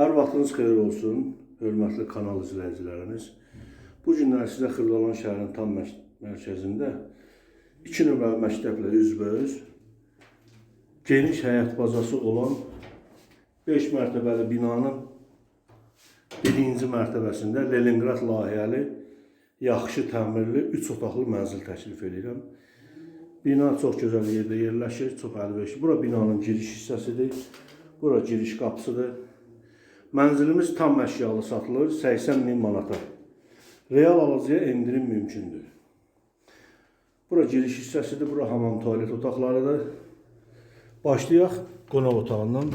Hər vaxtınız xeyir olsun, hörmətli kanal izləyicilərimiz. Bu günlər sizə Xırdalan şəhərinin tam mərkəzində 2 nömrəli məktəblə üzbəüz geniş həyat bazası olan 5 mərtəbəli binanın birinci mərtəbəsində Leningrad layihəli yaxşı təmirli 3 otaqlı mənzil təklif edirəm. Bina çox gözəl yerdə yerləşir, çox əlverişli. Bura binanın giriş hissəsidir. Bura giriş qapısıdır. Mənzilimiz tam əşyalı satılır 80 min manata. Real alıcıya endirim mümkündür. Bura giriş hissəsidir, bura hamam tualet otaqlarıdır. Başlayaq qonaq otağından.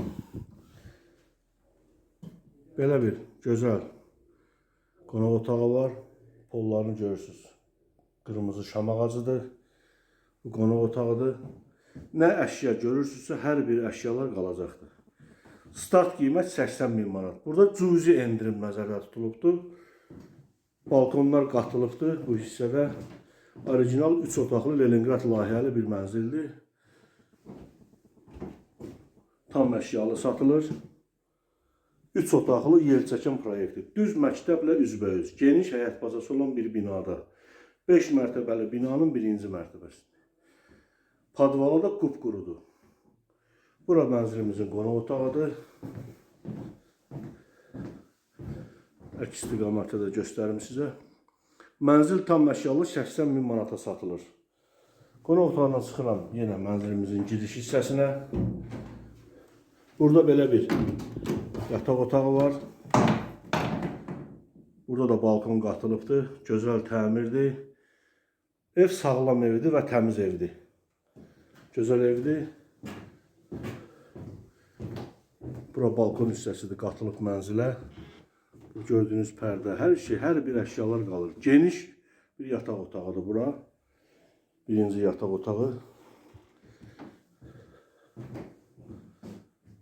Belə bir gözəl qonaq otağı var. Pollarını görürsüz. Qırmızı şam ağacıdır. Bu qonaq otağıdır. Nə əşya görürsünüzsə hər bir əşyalar qalacaqdır. Start qiymət 80 min manat. Burada cüzi endirim nəzərdə tutulubdur. Balkonlar qatılıbdır bu hissədə. Orijinal 3 otaqlı Leningrad layihəli bir mənzildir. Tam əşyalı satılır. 3 otaqlı yerçəkin proyekti. Düz məktəblə üzbəüz, geniş həyat bazası olan bir binada. 5 mərtəbəli binanın birinci mərtəbəsi. Padvalı da qupqurudur. Bura mənzilimizin qonaq otağıdır. Əks istiqamətdə də göstərim sizə. Mənzil tam əşyalı 80 min manata satılır. Qonaq otağına çıxıram yenə mənzilimizin giriş hissəsinə. Burada belə bir yataq otağı var. Burada da balkon qatılıbdır. Gözəl təmirdir. Ev sağlam evdir və təmiz evdir. Gözəl evdir. Bura balkon hissəsidir, qatılıb mənzilə. Bu gördüyünüz pərdə, hər şey, hər bir əşyalar qalır. Geniş bir yataq otağıdır bura. Birinci yataq otağı.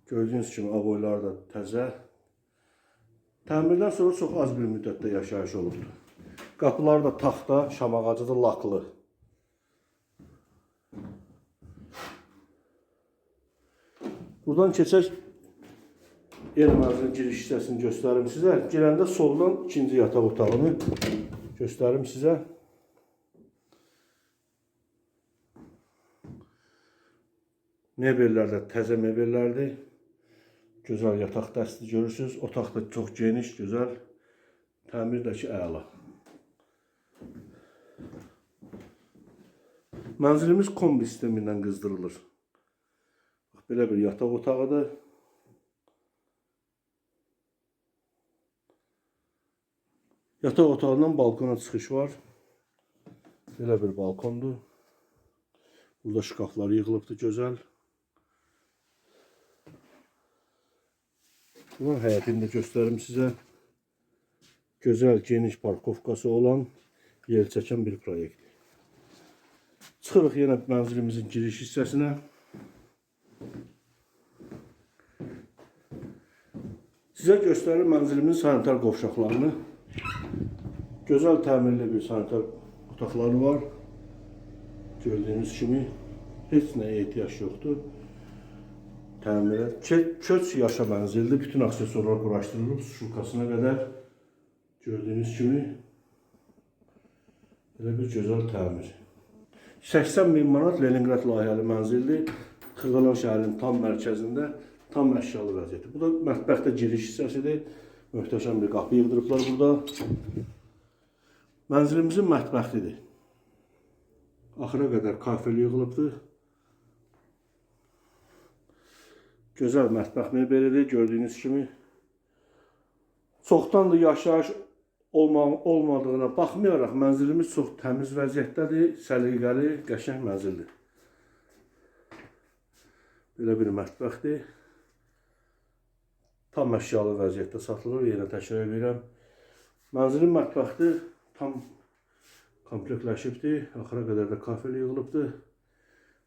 Gördüyünüz kimi aboylar da təzə. Təmirdən sonra çox az bir müddətdə yaşayış olubdur. Qapılar da taxta, şam ağacıdır, laklı. Buradan keçək Yer mənzilin giriş hissəsini göstərim sizə. Girəndə soldan ikinci yataq otağını göstərim sizə. Mebellər də təzə mebellərdir. Gözəl yataq dəsti görürsüz. Otaq da çox geniş, gözəl. Təmir də ki əla. Mənzilimiz kombi sistemi ilə. Belə bir yataq otağıdır. Yataq otağından balkona çıxış var. Belə bir balkondur. Burada şkaflar yığılıbdır gözəl. Bunun həyətini də göstərim sizə. Gözəl, geniş parkovkası olan yer çəkən bir proyekt. Çıxırıq yenə mənzilimizin giriş hissəsinə. Sizə göstərir mənzilimin sanitar qovşaqlarını. Gözəl təmirli bir sanitar otaqları var. Gördüyünüz kimi heç nəyə ehtiyac yoxdur. Təmirə. Kö- Köç yaşa mənzildir. Bütün aksesuarlar quraşdırılıb şulkasına qədər. Gördüyünüz kimi belə bir gözəl təmir. 80 min manat Leningrad layihəli mənzildir. Xırdalan şəhərinin tam mərkəzində tam əşyalı vəziyyəti. Bu da mətbəxdə giriş hissəsidir. Möhtəşəm bir qapı yığdırıblar burada. Mənzilimizin mətbəxlidir. Axıra qədər kafel yığılıbdır. Gözəl mətbəx mebelidir gördüyünüz kimi. Çoxdandır yaşayış olma olmadığına baxmayaraq mənzilimiz çox təmiz vəziyyətdədir, səliqəli, qəşəng mənzildir. Belə bir mətbəxdir. Tam əşyalı vəziyyətdə satılır, yenə təkrar edirəm. Mənzilin mətbəxi tam komplektləşibdir. Axıra qədər də kafel yığılıbdır.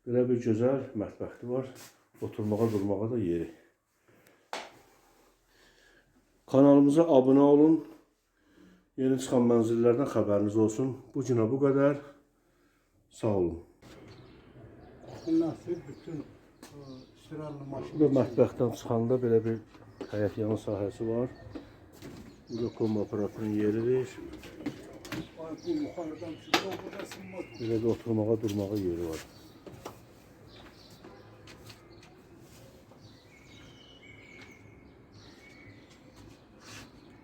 Belə bir gözəl mətbəxi var. Oturmağa, durmağa da yeri. Kanalımıza abunə olun. Yeni çıxan mənzillərdən xəbəriniz olsun. Bu günə bu qədər. Sağ olun. Nasıl bütün e, sıralı Bu maşın mətbəxdən çıxanda belə bir Həyət yanı sahəsi var. Burada kombi aparatının yeridir. Burada da oturmağa, durmağa yeri var.